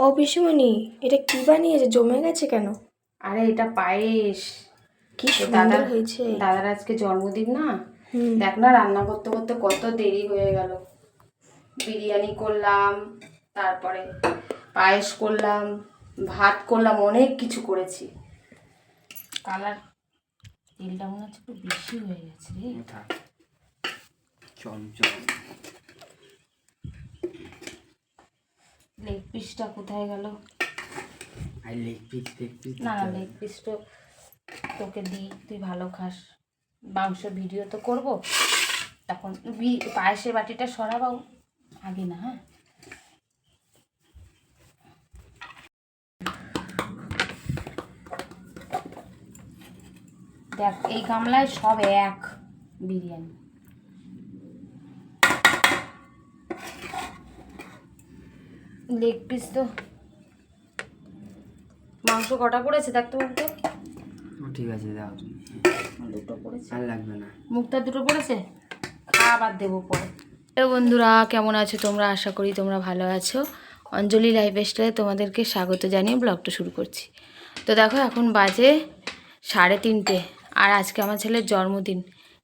ও পিসিমণি এটা কি বানিয়েছে? জমে গেছে কেন? আরে এটা পায়েস। কি দাদার হয়েছে। দাদার আজকে জন্মদিন না? হুম। দেখ না রান্না করতে করতে কত দেরি হয়ে গেল। বিরিয়ানি করলাম তারপরে পায়েস করলাম ভাত করলাম অনেক কিছু করেছি। কালার তেলটা মনে হচ্ছে একটু বেশি হয়ে গেছে রে। চমচম। লেগ পিসটা কোথায় গেল? I leg piece leg piece না না লেগ পিস তো তোকে দিই তুই ভালো খাস। মাংস ভিডিও তো করব। তখন পায়েসের বাটিটা সরাবাও। আগে না হ্যাঁ? দেখ এই গামলায় সব এক বিরিয়ানি। লেগ পিস তো। মাংস কটা পড়েছে দেখ তো বলতে ঠিক আছে দাও। দুটো পড়েছে। আর লাগবে না। মুখটা দুটো পড়েছে? খাবার দেবো পরে। হ্যালো বন্ধুরা কেমন আছো তোমরা? আশা করি তোমরা ভালো আছো। অঞ্জলি লাইফ স্টাইলে তোমাদেরকে স্বাগত জানিয়ে ব্লগটা শুরু করছি। তো দেখো এখন বাজে সাড়ে তিনটে। আর আজকে আমার ছেলের জন্মদিন।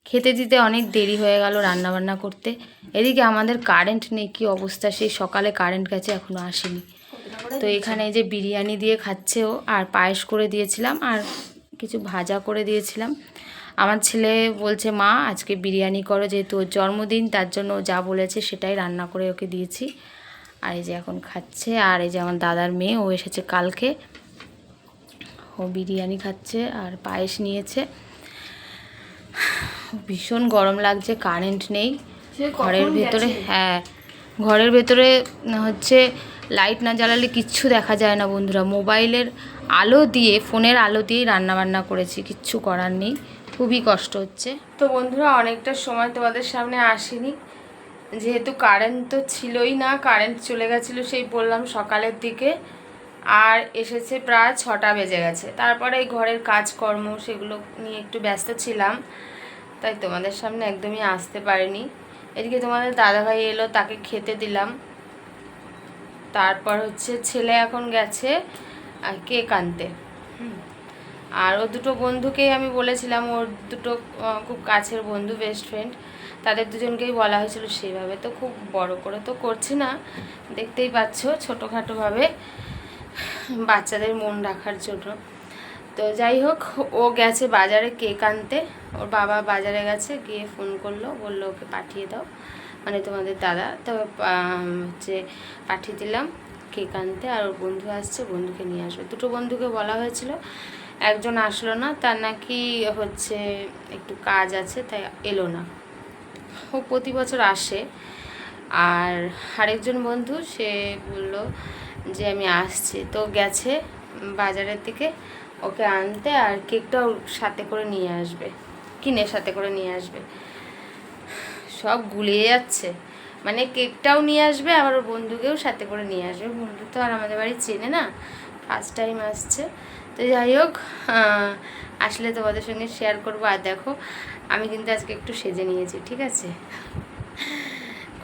খেতে দিতে অনেক দেরি হয়ে গেল রান্না বান্না করতে। এদিকে আমাদের কারেন্ট নেই, কি অবস্থা? সেই সকালে কারেন্ট গেছে এখনও আসেনি। তো এখানে যে বিরিয়ানি দিয়ে খাচ্ছে ও, আর পায়েস করে দিয়েছিলাম, আর কিছু ভাজা করে দিয়েছিলাম। আমার ছেলে বলছে, মা, আজকে বিরিয়ানি করো, যেহেতু ওর জন্মদিন, তার জন্য যা বলেছে সেটাই রান্না করে ওকে দিয়েছি। আর এই যে এখন খাচ্ছে, আর এই যে আমার দাদার মেয়ে, ও এসেছে কালকে। ও বিরিয়ানি খাচ্ছে আর পায়েস নিয়েছে। ভীষণ গরম লাগছে কারেন্ট নেই। ঘরের ভেতরে হ্যাঁ ঘরের ভেতরে হচ্ছে লাইট না জ্বালালে কিচ্ছু দেখা যায় না বন্ধুরা। মোবাইলের আলো দিয়ে ফোনের আলো দিয়েই রান্না বান্না করেছি কিচ্ছু করার নেই। খুবই কষ্ট হচ্ছে। তো বন্ধুরা অনেকটা সময় তোমাদের সামনে আসিনি। যেহেতু কারেন্ট তো ছিলই না কারেন্ট চলে গেছিল সেই বললাম সকালের দিকে। আর এসেছে প্রায় ছটা বেজে গেছে। তারপরে এই ঘরের কাজকর্ম সেগুলো নিয়ে একটু ব্যস্ত ছিলাম। তাই তোমাদের সামনে একদমই আসতে পারিনি। এদিকে তোমাদের দাদাভাই এলো, তাকে খেতে দিলাম। তারপর হচ্ছে ছেলে এখন গেছে কেক আনতে। আর ও দুটো বন্ধুকেই আমি বলেছিলাম, ওর দুটো খুব কাছের বন্ধু বেস্ট ফ্রেন্ড তাদের দুজনকেই বলা হয়েছিল সেইভাবে। তো খুব বড় করে তো করছি না। দেখতেই পাচ্ছ ছোটোখাটোভাবে বাচ্চাদের মন রাখার জন্য। তো যাই হোক, ও গেছে বাজারে কেক আনতে। ওর বাবা বাজারে গেছে, গিয়ে ফোন করল, বলল ওকে পাঠিয়ে দাও। মানে তোমাদের দাদা। তো হচ্ছে পাঠিয়ে দিলাম কেক আনতে। আর ওর বন্ধু আসছে, বন্ধুকে নিয়ে আসবে। দুটো বন্ধুকে বলা হয়েছিল। একজন আসলো না, তার নাকি হচ্ছে একটু কাজ আছে, তাই এলো না। ও প্রতি বছর আসে। আর আরেকজন বন্ধু, সে বলল যে আমি আসছি। তো গেছে বাজারের দিকে। ওকে আনতে আর কেকটাও সাথে করে নিয়ে আসবে কিনে সাথে করে নিয়ে আসবে। সব গুলিয়ে যাচ্ছে। মানে কেকটাও নিয়ে আসবে, আবার ওর বন্ধুকেও সাথে করে নিয়ে আসবে। বন্ধু তো আর আমাদের বাড়ি চেনে না ফার্স্ট টাইম আসছে। তো যাই হোক আসলে তোমাদের সঙ্গে শেয়ার করব। আর দেখো, আমি কিন্তু আজকে একটু সেজে নিয়েছি, ঠিক আছে?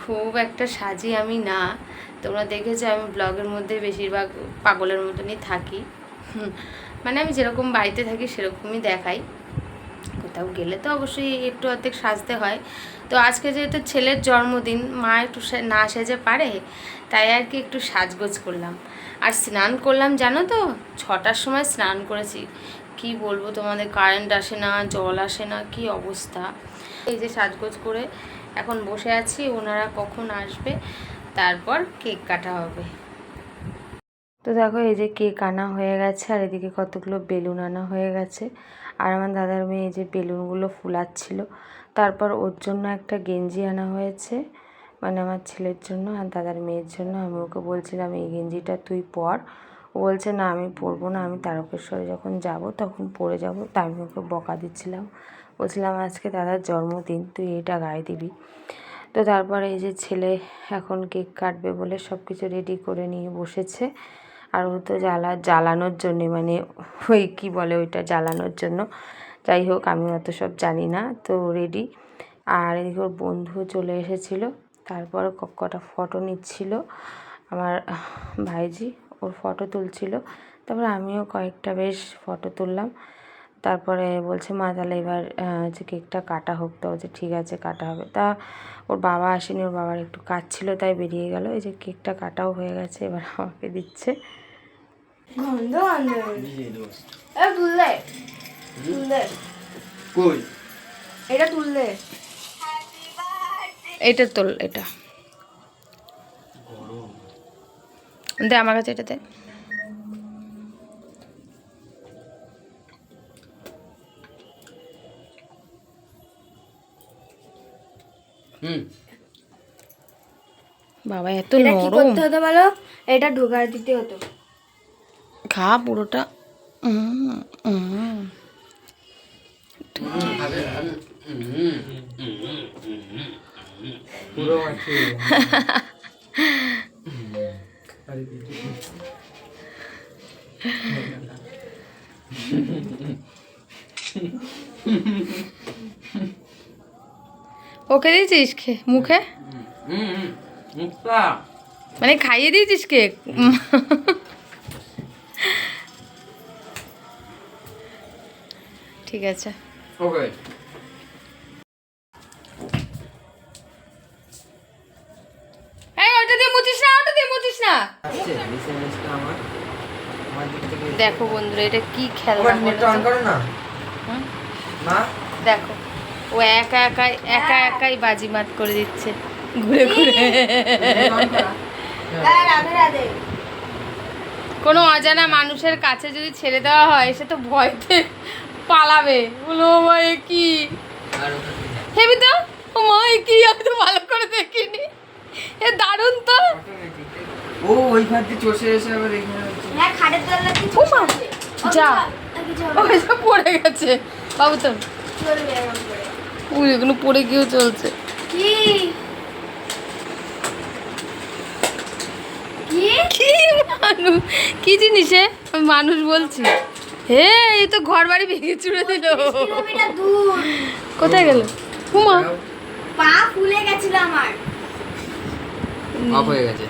খুব একটা সাজি আমি না। তোমরা দেখেছ আমি ব্লগের মধ্যে বেশিরভাগ পাগলের মতনই থাকি। মানে আমি যেরকম বাড়িতে থাকি সেরকমই দেখাই। কোথাও গেলে তো অবশ্যই একটু অর্ধেক সাজতে হয়। তো আজকে যেহেতু ছেলের জন্মদিন, মা একটু না সেজে পারে, তাই আর কি একটু সাজগোজ করলাম। আর স্নান করলাম, জানো তো? ছটার সময় স্নান করেছি। কি বলব তোমাদের, কারেন্ট আসে না, জল আসে না, কি অবস্থা? এই যে সাজগোজ করে এখন বসে আছি, ওনারা কখন আসবে? তারপর কেক কাটা হবে। তো দেখো এই যে কেক আনা হয়ে গেছে, আর এদিকে কতগুলো বেলুন আনা হয়ে গেছে। আর আমার দাদার মেয়ে এই যে বেলুনগুলো ফুলাচ্ছিল। তারপর ওর জন্য একটা গেঞ্জি আনা হয়েছে মানে আমার ছেলের জন্য আর দাদার মেয়ের জন্য। আমি ওকে বলছিলাম, এই গেঞ্জিটা তুই পর। ও বলছে, না, আমি পরবো না, আমি তারকেশ্বরে যখন যাব তখন পরে যাব। তাই আমি ওকে বকা দিচ্ছিলাম। বলছিলাম, আজকে দাদার জন্মদিন, তুই এটা গায়ে দিবি। তো তারপরে এই যে ছেলে এখন কেক কাটবে বলে সব কিছু রেডি করে নিয়ে বসেছে। আর ও তো জ্বালা, জ্বালানোর জন্যে মানে ওই কী বলে ওইটা জ্বালানোর জন্য। যাই হোক, আমি অত সব জানি না, তো রেডি আর এদিকে ওর বন্ধু চলে এসেছিল, তারপর কটা ফটো নিচ্ছিল আমার ভাইজি, ওর ফটো তুলছিল। তারপরে আমিও কয়েকটা বেশ ফটো তুললাম। তারপরে বলছে, মা, তাহলে এবার যে কেকটা কাটা হোক তো বলছে ঠিক আছে, কাটা হবে। তা ওর বাবা আসেনি, ওর বাবার একটু কাজ ছিল, তাই বেরিয়ে গেল। এই যে কেকটা কাটাও হয়ে গেছে, এবার আমাকে দিচ্ছে। গন্ধ তুললে তুললে কই এটা তুললে এটা তোল এটা দে আমার কাছে এটা দে বাবা এত এটা কি নরম করতে হতো বলো এটা ঢোকার দিতে হতো খা পুরোটা। ওকে দিয়েছিস খে মুখে? মানে খাইয়ে দিয়েছিস কেক আমার। আছে থেকে দেখো বন্ধুরা এটা কি খেলনা? মা? দেখো ও একা একাই একা একাই বাজিমাত করে দিচ্ছে। ঘুরে ঘুরে। কোনো অজানা মানুষের কাছে যদি ছেড়ে দেওয়া হয় সে তো ভয়তে পালাবে। বলো "ও মা এ কি? হেবি তো? ও মা এ কি? আমি তো ভালো করে দেখিনি। এ দারুণ তো। ও ওই ঘর দিয়ে চষে এসে আবার এখানে হচ্ছে। হ্যাঁ খাটের তলা কিছু ও মা, যা। ও। ওই সব পড়ে গেছে। বাবু তো। ওই এগুলো পড়ে গিয়েও চলছে। কি? কি? কি মানুষ কি জিনিসে আমি মানুষ বলছি। হে এই তো ঘর বাড়ি ভেঙে চুড়ে দিল। কোথায় গেল? হুমা পা ফুলে গেছিল আমার। অফ হয়ে গেছে।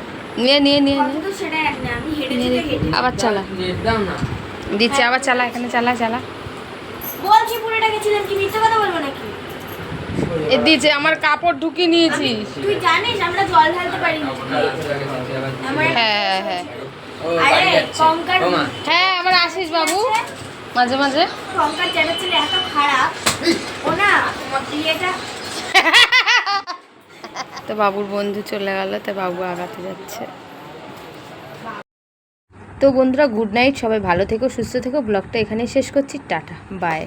নিয়ে নিয়ে নিয়ে তো সেটা এক না আমি হেঁটে নিয়ে যেতে আবার চালা। দিচ্ছি আবার চালা এখানে চালা চালা। বলছি পুরোটা গেছিলাম কি মিথ্যে কথা বলব নাকি? এ দিয়েছে আমার কাপড় ঢুকিয়ে নিয়েছিস। তুই জানিস আমরা জল ঢালতে পারি না। হ্যাঁ। হ্যাঁ হ্যাঁ আমার আশিস বাবু। মাঝে মাঝে। কঙ্কার চ্যাটার এত খারাপ। ও না বিয়েটা তো বাবুর বন্ধু চলে গেল তো বাবু আগাতে যাচ্ছে। তো বন্ধুরা গুড নাইট সবাই ভালো থেকো সুস্থ থেকো ব্লগটা এখানেই শেষ করছি টাটা বাই